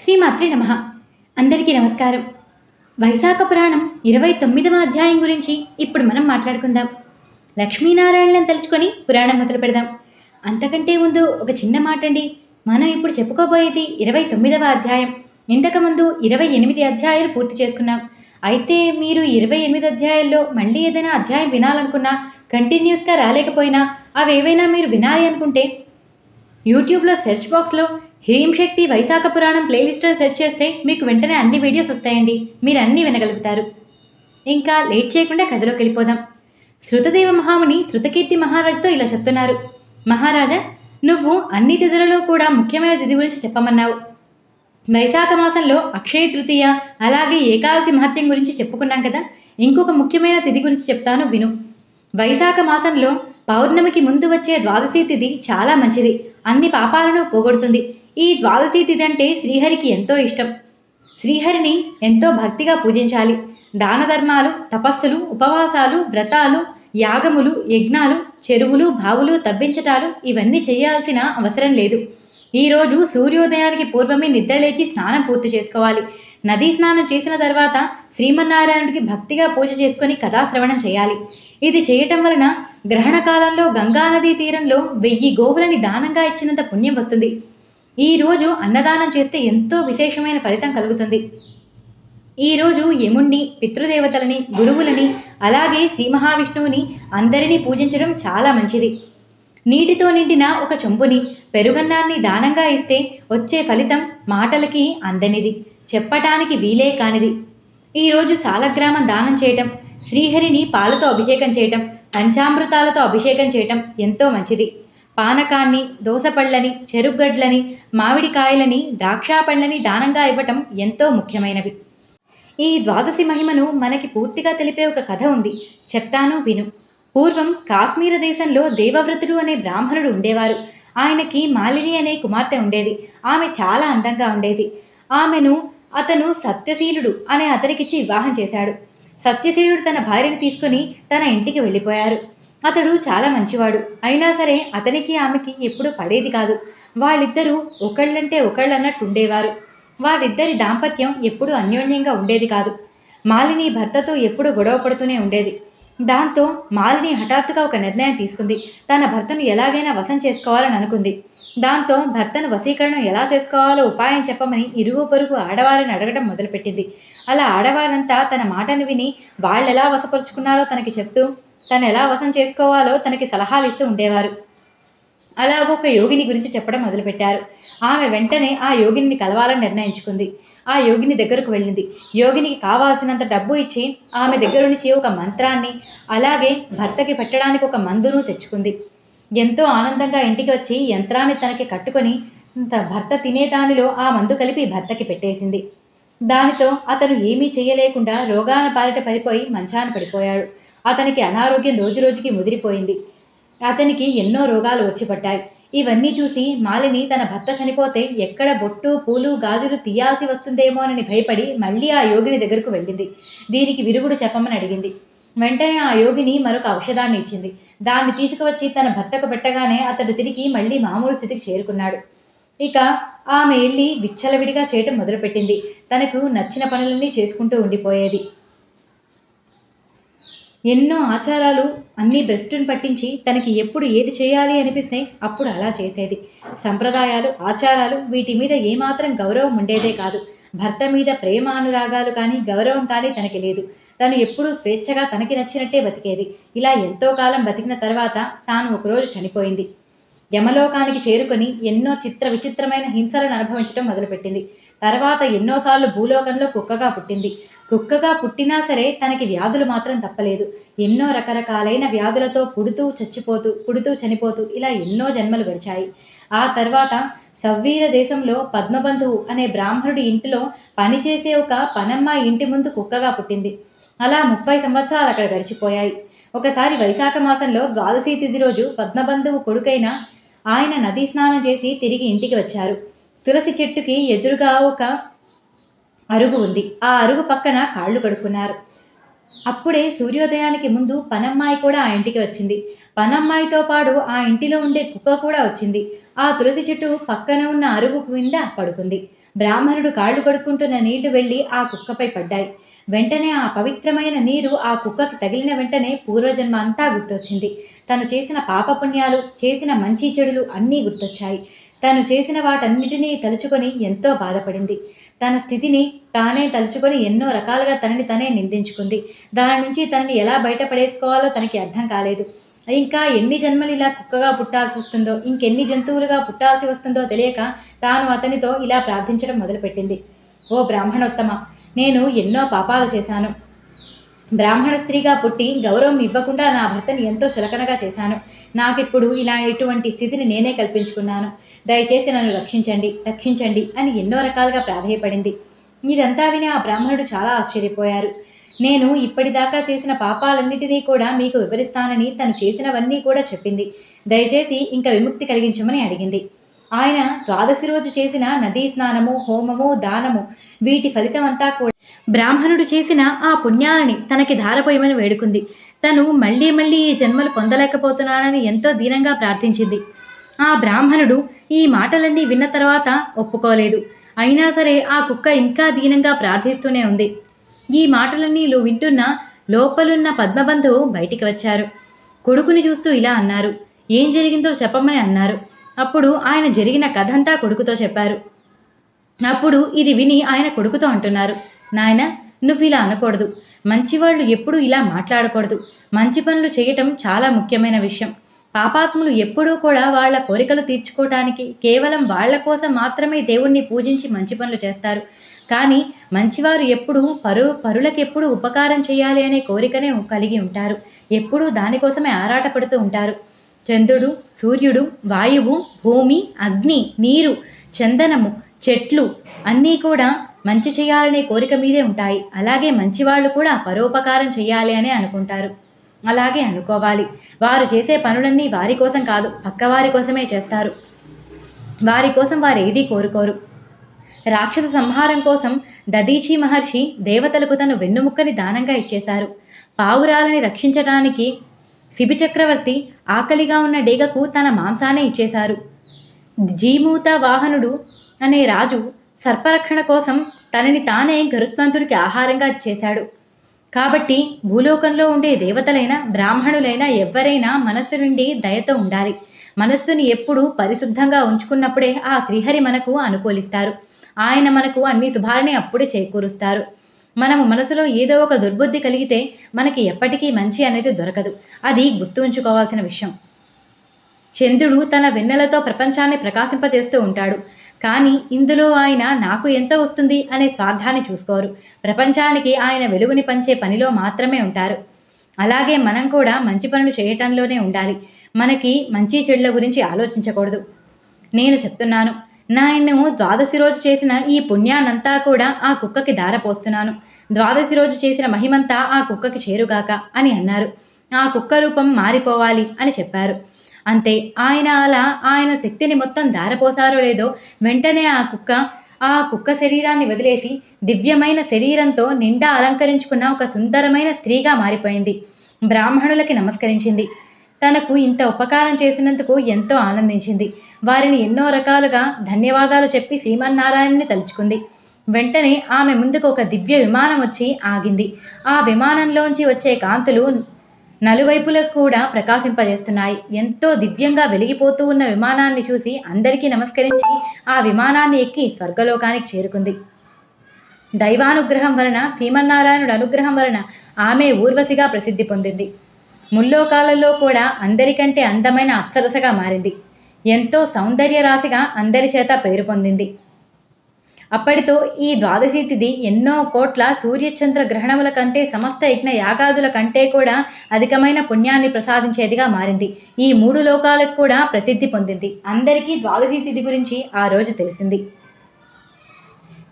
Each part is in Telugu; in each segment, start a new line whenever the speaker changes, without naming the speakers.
శ్రీమాత్రి నమ. అందరికీ నమస్కారం. వైశాఖ పురాణం ఇరవై తొమ్మిదవ అధ్యాయం గురించి ఇప్పుడు మనం మాట్లాడుకుందాం. లక్ష్మీనారాయణలను తలుచుకొని పురాణం మొదలు పెడదాం. అంతకంటే ముందు ఒక చిన్న మాట అండి మనం ఇప్పుడు చెప్పుకోబోయేది ఇరవై తొమ్మిదవ అధ్యాయం. ఇంతకుముందు ఇరవై ఎనిమిది అధ్యాయాలు పూర్తి చేసుకున్నాం. అయితే మీరు ఇరవై ఎనిమిది అధ్యాయాల్లో మళ్ళీ ఏదైనా అధ్యాయం వినాలనుకున్నా కంటిన్యూస్గా రాలేకపోయినా అవి ఏవైనా మీరు వినాలి అనుకుంటే యూట్యూబ్లో సెర్చ్ బాక్స్లో హ్రీం శక్తి వైశాఖ పురాణం ప్లేలిస్ట్ని సెర్చ్ చేస్తే మీకు వెంటనే అన్ని వీడియోస్ వస్తాయండి. మీరు అన్నీ వినగలుగుతారు. ఇంకా లేట్ చేయకుండా కథలోకి వెళ్ళిపోదాం. శృతదేవ మహాముని శృతకీర్తి మహారాజుతో ఇలా చెప్తున్నారు. మహారాజా నువ్వు అన్ని తిథులలో కూడా ముఖ్యమైన తిథి గురించి చెప్పమన్నావు. వైశాఖ మాసంలో అక్షయ తృతీయ అలాగే ఏకాదశి మహత్యం గురించి చెప్పుకున్నాం కదా. ఇంకొక ముఖ్యమైన తిథి గురించి చెప్తాను విను. వైశాఖ మాసంలో పౌర్ణమికి ముందు వచ్చే ద్వాదశి తిథి చాలా మంచిది. అన్ని పాపాలను పోగొడుతుంది. ఈ ద్వాదశి తిథి అంటే శ్రీహరికి ఎంతో ఇష్టం. శ్రీహరిని ఎంతో భక్తిగా పూజించాలి. దాన ధర్మాలు తపస్సులు ఉపవాసాలు వ్రతాలు యాగములు యజ్ఞాలు చెరువులు బావులు తవ్వించటాలు ఇవన్నీ చేయాల్సిన అవసరం లేదు. ఈరోజు సూర్యోదయానికి పూర్వమే నిద్రలేచి స్నానం పూర్తి చేసుకోవాలి. నదీ స్నానం చేసిన తర్వాత శ్రీమన్నారాయణుడికి భక్తిగా పూజ చేసుకొని కథాశ్రవణం చేయాలి. ఇది చేయటం వలన గ్రహణ కాలంలో గంగానదీ తీరంలో వెయ్యి గోవులని దానంగా ఇచ్చినంత పుణ్యం వస్తుంది. ఈరోజు అన్నదానం చేస్తే ఎంతో విశేషమైన ఫలితం కలుగుతుంది. ఈరోజు యముణ్ణి పితృదేవతలని గురువులని అలాగే శ్రీ మహావిష్ణువుని అందరినీ పూజించడం చాలా మంచిది. నీటితో నిండిన ఒక చెంబుని పెరుగన్నాన్ని దానంగా ఇస్తే వచ్చే ఫలితం మాటలకి అందనిది చెప్పటానికి వీలే కానిది. ఈరోజు సాలగ్రామం దానం చేయటం శ్రీహరిని పాలతో అభిషేకం చేయటం పంచామృతాలతో అభిషేకం చేయటం ఎంతో మంచిది. పానకాన్ని దోసపళ్ళని చెరుగడ్లని మామిడికాయలని ద్రాక్షాపళ్ళని దానంగా ఇవ్వటం ఎంతో ముఖ్యమైనవి. ఈ ద్వాదశి మహిమను మనకి పూర్తిగా తెలిపే ఒక కథ ఉంది. చెప్తాను విను. పూర్వం కాశ్మీర దేశంలో దేవవ్రతుడు అనే బ్రాహ్మణుడు ఉండేవారు. ఆయనకి మాలిని అనే కుమార్తె ఉండేది. ఆమె చాలా అందంగా ఉండేది. ఆమెను అతను సత్యశీలుడు అనే అతనికిచ్చి వివాహం చేశాడు. సత్యశీలుడు తన భార్యని తీసుకుని తన ఇంటికి వెళ్ళిపోయారు. అతడు చాలా మంచివాడు. అయినా సరే అతనికి ఆమెకి ఎప్పుడు పడేది కాదు. వాళ్ళిద్దరూ ఒకళ్ళంటే ఒకళ్ళన్నట్టు ఉండేవారు వారిద్దరి దాంపత్యం ఎప్పుడు అన్యోన్యంగా ఉండేది కాదు. మాలిని భర్తతో ఎప్పుడు గొడవ పడుతూనే ఉండేది. దాంతో మాలిని హఠాత్తుగా ఒక నిర్ణయం తీసుకుంది. తన భర్తను ఎలాగైనా వశం చేసుకోవాలని అనుకుంది. దాంతో భర్తను వశీకరణం ఎలా చేసుకోవాలో ఉపాయం చెప్పమని ఇరుగు పొరుగు ఆడవారిని అడగడం మొదలుపెట్టింది. అలా ఆడవారంతా తన మాటను విని వాళ్ళెలా వశపరుచుకున్నారో తనకి చెప్తూ తను ఎలా వశం చేసుకోవాలో తనకి సలహాలు ఇస్తూ ఉండేవారు. అలాగ ఒక యోగిని గురించి చెప్పడం మొదలుపెట్టారు. ఆమె వెంటనే ఆ యోగిని కలవాలని నిర్ణయించుకుంది. ఆ యోగిని దగ్గరకు వెళ్ళింది. యోగినికి కావాల్సినంత డబ్బు ఇచ్చి ఆమె దగ్గర నుంచి ఒక మంత్రాన్ని అలాగే భర్తకి పెట్టడానికి ఒక మందును తెచ్చుకుంది. ఎంతో ఆనందంగా ఇంటికి వచ్చి యంత్రాన్ని తనకి కట్టుకొని భర్త తినే దానిలో ఆ మందు కలిపి భర్తకి పెట్టేసింది. దానితో అతను ఏమీ చేయలేకుండా రోగాన పాలిట పడిపోయి మంచాన పడిపోయాడు. అతనికి అనారోగ్యం రోజురోజుకి ముదిరిపోయింది. అతనికి ఎన్నో రోగాలు వచ్చి పడ్డాయి ఇవన్నీ చూసి మాలిని తన భర్త చనిపోతే ఎక్కడ బొట్టు పూలు గాజులు తీయాల్సి వస్తుందేమోనని భయపడి మళ్ళీ ఆ యోగిని దగ్గరకు వెళ్ళింది. దీనికి విరుగుడు చెప్పమని అడిగింది. వెంటనే ఆ యోగిని మరొక ఔషధాన్ని ఇచ్చింది. దాన్ని తీసుకువచ్చి తన భర్తకు పెట్టగానే అతడు తిరిగి మళ్ళీ మామూలు స్థితికి చేరుకున్నాడు. ఇక ఆమె వెళ్ళి విచ్చలవిడిగా చేయటం మొదలుపెట్టింది. తనకు నచ్చిన పనులన్నీ చేసుకుంటూ ఉండిపోయేది. ఎన్నో ఆచారాలు అన్నీ భ్రష్టుని పట్టించి తనకి ఎప్పుడు ఏది చేయాలి అనిపిస్తే అప్పుడు అలా చేసేది. సంప్రదాయాలు ఆచారాలు వీటి మీద ఏమాత్రం గౌరవం ఉండేదే కాదు. భర్త మీద ప్రేమ అనురాగాలు కానీ గౌరవం కానీ తనకి లేదు. తను ఎప్పుడూ స్వేచ్ఛగా తనకి నచ్చినట్టే బతికేది. ఇలా ఎంతో కాలం బతికిన తర్వాత తాను ఒకరోజు చనిపోయింది. యమలోకానికి చేరుకొని ఎన్నో చిత్ర విచిత్రమైన హింసలను అనుభవించడం మొదలుపెట్టింది. తర్వాత ఎన్నోసార్లు భూలోకంలో కుక్కగా పుట్టింది. కుక్కగా పుట్టినా సరే తనకి వ్యాధులు మాత్రం తప్పలేదు. ఎన్నో రకరకాలైన వ్యాధులతో పుడుతూ చచ్చిపోతూ పుడుతూ చనిపోతూ ఇలా ఎన్నో జన్మలు గడిచాయి. ఆ తర్వాత సవ్వీర దేశంలో పద్మబంధువు అనే బ్రాహ్మణుడి ఇంటిలో పనిచేసే ఒక పనమ్మ ఇంటి ముందు కుక్కగా పుట్టింది. అలా ముప్పై సంవత్సరాలు అక్కడ గడిచిపోయాయి. ఒకసారి వైశాఖ మాసంలో ద్వాదశి తిథి రోజు పద్మబంధువు కొడుకైన ఆయన నదీ స్నానం చేసి తిరిగి ఇంటికి వచ్చారు. తులసి చెట్టుకి ఎదురుగా ఒక అరుగు ఉంది. ఆ అరుగు పక్కన కాళ్ళు కడుక్కున్నారు. అప్పుడే సూర్యోదయానికి ముందు పనమ్మాయి కూడా ఆ ఇంటికి వచ్చింది. పనమ్మాయితో పాటు ఆ ఇంటిలో ఉండే కుక్క కూడా వచ్చింది. ఆ తులసి చెట్టు పక్కన ఉన్న అరుగు కింద పడుకుంది. బ్రాహ్మణుడు కాళ్ళు కడుక్కుంటున్న నీళ్ళు వెళ్ళి ఆ కుక్కపై పడ్డాయి. వెంటనే ఆ పవిత్రమైన నీరు ఆ కుక్కకి తగిలిన వెంటనే పూర్వజన్మ అంతా గుర్తొచ్చింది. తను చేసిన పాపపుణ్యాలు చేసిన మంచి చెడులు అన్నీ గుర్తొచ్చాయి. తను చేసిన వాటన్నిటినీ తలుచుకొని ఎంతో బాధపడింది. తన స్థితిని తానే తలుచుకొని ఎన్నో రకాలుగా తనని తనే నిందించుకుంది. దాని నుంచి తనని ఎలా బయటపడేసుకోవాలో తనకి అర్థం కాలేదు. ఇంకా ఎన్ని జన్మలు ఇలా కుక్కగా పుట్టాల్సి వస్తుందో ఇంకెన్ని జంతువులుగా పుట్టాల్సి వస్తుందో తెలియక తాను అతనితో ఇలా ప్రార్థించడం మొదలుపెట్టింది. ఓ బ్రాహ్మణోత్తమ నేను ఎన్నో పాపాలు చేశాను. బ్రాహ్మణ స్త్రీగా పుట్టి గౌరవం ఇవ్వకుండా నా భర్తని ఎంతో చులకనగా చేశాను. నాకు ఇప్పుడు ఇలా ఇటువంటి స్థితిని నేనే కల్పించుకున్నాను. దయచేసి నన్ను రక్షించండి రక్షించండి అని ఎన్నో రకాలుగా ప్రాధేయపడింది. ఇదంతా విని ఆ బ్రాహ్మణుడు చాలా ఆశ్చర్యపోయారు. నేను ఇప్పటిదాకా చేసిన పాపాలన్నిటినీ కూడా మీకు వివరిస్తానని తను చేసినవన్నీ కూడా చెప్పింది. దయచేసి ఇంకా విముక్తి కలిగించమని అడిగింది. ఆయన ద్వాదశి రోజు చేసిన నదీ స్నానము హోమము దానము వీటి ఫలితమంతా కూడా బ్రాహ్మణుడు చేసిన ఆ పుణ్యాలని తనకి ధారపోయమని వేడుకుంది. తను మళ్ళీ మళ్ళీ ఈ జన్మలు పొందలేకపోతున్నానని ఎంతో దీనంగా ప్రార్థించింది. ఆ బ్రాహ్మణుడు ఈ మాటలన్నీ విన్న తర్వాత ఒప్పుకోలేదు. అయినా సరే ఆ కుక్క ఇంకా దీనంగా ప్రార్థిస్తూనే ఉంది. ఈ మాటలన్నీ లో వింటున్న లోపలున్న పద్మబంధువు బయటికి వచ్చారు. కొడుకుని చూస్తూ ఇలా అన్నారు. ఏం జరిగిందో చెప్పమని అన్నారు. అప్పుడు ఆయన జరిగిన కథంతా కొడుకుతో చెప్పారు. అప్పుడు ఇది విని ఆయన కొడుకుతో అంటున్నారు. నాయన నువ్వు ఇలా అనకూడదు. మంచివాళ్ళు ఎప్పుడూ ఇలా మాట్లాడకూడదు. మంచి పనులు చేయటం చాలా ముఖ్యమైన విషయం. పాపాత్ములు ఎప్పుడూ కూడా వాళ్ళ కోరికలు తీర్చుకోవటానికి కేవలం వాళ్ళ కోసం మాత్రమే దేవుణ్ణి పూజించి మంచి పనులు చేస్తారు. కానీ మంచివారు ఎప్పుడూ పరు పరులకు ఎప్పుడు ఉపకారం చేయాలి అనే కోరికనే కలిగి ఉంటారు. ఎప్పుడూ దానికోసమే ఆరాటపడుతూ ఉంటారు. చంద్రుడు సూర్యుడు వాయువు భూమి అగ్ని నీరు చందనము చెట్లు అన్నీ కూడా మంచి చేయాలనే కోరిక మీదే ఉంటాయి. అలాగే మంచివాళ్ళు కూడా పరోపకారం చేయాలి అనే అనుకుంటారు. అలాగే అనుకోవాలి. వారు చేసే పనులన్నీ వారి కోసం కాదు పక్కవారి కోసమే చేస్తారు. వారి కోసం వారు ఏదీ కోరుకోరు. రాక్షస సంహారం కోసం దదీచి మహర్షి దేవతలకు తను వెన్నుముక్కని దానంగా ఇచ్చేశారు. పావురాలని రక్షించడానికి శిబి చక్రవర్తి ఆకలిగా ఉన్న డేగకు తన మాంసానే ఇచ్చేశారు. జీమూత వాహనుడు అనే రాజు సర్పరక్షణ కోసం తనని తానే గరుత్మంతుడికి ఆహారంగా చేశాడు. కాబట్టి భూలోకంలో ఉండే దేవతలైన బ్రాహ్మణులైన ఎవ్వరైనా మనస్సు నుండి దయతో ఉండాలి. మనస్సుని ఎప్పుడూ పరిశుద్ధంగా ఉంచుకున్నప్పుడే ఆ శ్రీహరి మనకు అనుకూలిస్తారు. ఆయన మనకు అన్ని శుభాలని అప్పుడే చేకూరుస్తారు. మనము మనసులో ఏదో ఒక దుర్బుద్ధి కలిగితే మనకి ఎప్పటికీ మంచి అనేది దొరకదు. అది గుర్తు ఉంచుకోవాల్సిన విషయం. చంద్రుడు తన వెన్నెలతో ప్రపంచాన్ని ప్రకాశింపజేస్తూ ఉంటాడు. కానీ ఇందులో ఆయన నాకు ఎంత వస్తుంది అనే స్వార్థాన్ని చూసుకోరు. ప్రపంచానికి ఆయన వెలుగుని పంచే పనిలో మాత్రమే ఉంటారు. అలాగే మనం కూడా మంచి పనులు చేయటంలోనే ఉండాలి. మనకి మంచి చెడుల గురించి ఆలోచించకూడదు. నేను చెప్తున్నాను నేను ద్వాదశి రోజు చేసిన ఈ పుణ్యానంతా కూడా ఆ కుక్కకి దారపోస్తున్నాను ద్వాదశి రోజు చేసిన మహిమంతా ఆ కుక్కకి చేరుగాక అని అన్నారు. ఆ కుక్క రూపం మారిపోవాలి అని చెప్పారు. అంతే ఆయన అలా ఆయన శక్తిని మొత్తం దారపోసారో లేదో వెంటనే ఆ కుక్క ఆ కుక్క శరీరాన్ని వదిలేసి దివ్యమైన శరీరంతో నిండా అలంకరించుకున్న ఒక సుందరమైన స్త్రీగా మారిపోయింది. బ్రాహ్మణులకి నమస్కరించింది. తనకు ఇంత ఉపకారం చేసినందుకు ఎంతో ఆనందించింది. వారిని ఎన్నో రకాలుగా ధన్యవాదాలు చెప్పి శ్రీమన్నారాయణని తలుచుకుంది. వెంటనే ఆమె ముందుకు ఒక దివ్య విమానం వచ్చి ఆగింది. ఆ విమానంలోంచి వచ్చే కాంతులు నలువైపులకు కూడా ప్రకాశింపజేస్తున్నాయి. ఎంతో దివ్యంగా వెలిగిపోతూ ఉన్న విమానాన్ని చూసి అందరికీ నమస్కరించి ఆ విమానాన్ని ఎక్కి స్వర్గలోకానికి చేరుకుంది. దైవానుగ్రహం వలన శ్రీమన్నారాయణుడు అనుగ్రహం వలన ఆమె ఊర్వశిగా ప్రసిద్ధి పొందింది. ముల్లోకాలలో కూడా అందరికంటే అందమైన అప్సరసగా మారింది. ఎంతో సౌందర్య రాశిగా అందరి చేత పేరు పొందింది. అప్పటితో ఈ ద్వాదశి తిథి ఎన్నో కోట్ల సూర్యచంద్ర గ్రహణముల కంటే సమస్త యజ్ఞ యాగాదుల కంటే కూడా అధికమైన పుణ్యాన్ని ప్రసాదించేదిగా మారింది. ఈ మూడు లోకాలకు కూడా ప్రసిద్ధి పొందింది. అందరికీ ద్వాదశి తిథి గురించి ఆ రోజు తెలిసింది.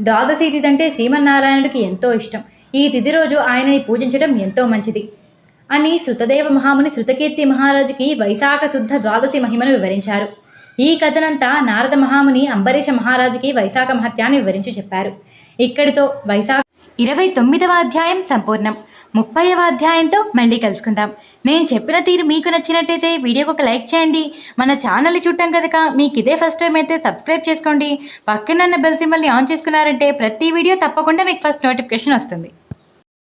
ద్వాదశి తిథి అంటే శ్రీమన్నారాయణుడికి ఎంతో ఇష్టం. ఈ తిథి రోజు ఆయనని పూజించడం ఎంతో మంచిది. అని శృతదేవ మహాముని శృతకీర్తి మహారాజుకి వైశాఖ శుద్ధ ద్వాదశి మహిమను వివరించారు. ఈ కథనంతా నారద మహాముని అంబరీష మహారాజుకి వైశాఖ మహత్యాన్ని వివరించి చెప్పారు. ఇక్కడితో వైశాఖ ఇరవై తొమ్మిదవ అధ్యాయం సంపూర్ణం. ముప్పైవ అధ్యాయంతో మళ్ళీ కలుసుకుందాం. నేను చెప్పిన తీరు మీకు నచ్చినట్టయితే వీడియోకి ఒక లైక్ చేయండి. మన ఛానల్ చూడటం కనుక మీకు ఇదే ఫస్ట్ టైం అయితే సబ్స్క్రైబ్ చేసుకోండి. పక్కనన్న బెల్ సింబల్ని ఆన్ చేసుకున్నారంటే ప్రతి వీడియో తప్పకుండా మీకు ఫస్ట్ నోటిఫికేషన్ వస్తుంది.